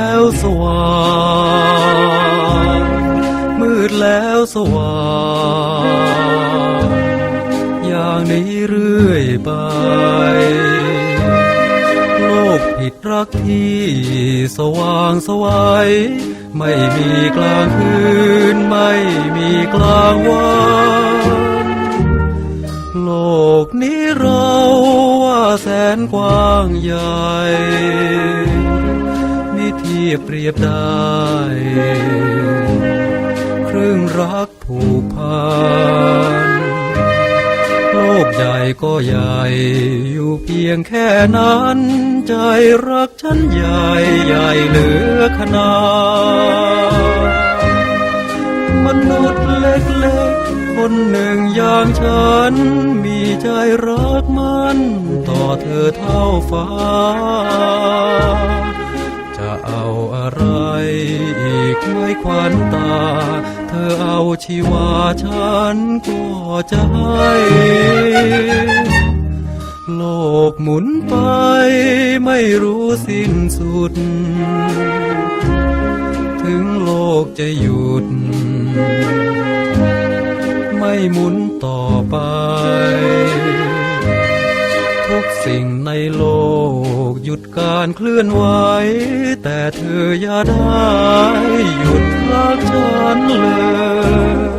แล้วสว่างมืดแล้วสว่างอย่างนี้เรื่อยไป โลกผิดรักที่สว่างสวัยไม่มีกลางคืน ไม่มีกลางวันโลกนี้เราว่าแสนกว้างใหญ่ ทียบเปรียบได้ ครึ่งรักผูกพันโลกใหญ่ก็ใหญ่อยู่เพียงแค่นั้น ใจรักฉันใหญ่ใหญ่เหลือขนาดมนุษย์เล็กๆ คนหนึ่งอย่างฉัน มีใจรักมัน ต่อเธอเท่าฟ้า เธอเอาชีวาฉันก็จะให้โลกหมุนไปไม่รู้สิ้นสุด ถึงโลกจะหยุด ไม่หมุนต่อไป ทุกสิ่งในโลกหยุดการเคลื่อนไหว แต่เธออย่าได้หยุดรักฉันเลย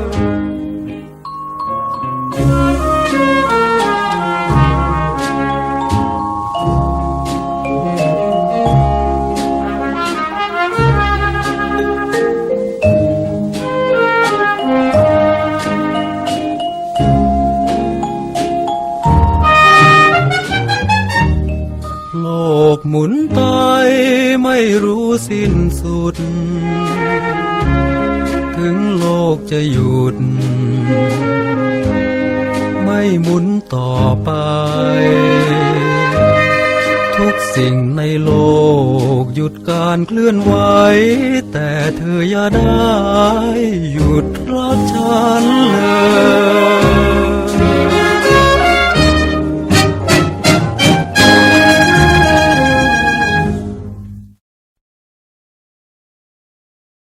กหมุนไปไม่รู้สิ้นสุด ถึงโลกจะหยุด ไม่หมุนต่อไป ทุกสิ่งในโลกหยุดการเคลื่อนไหว แต่เธออย่าได้หยุดรักฉันเลย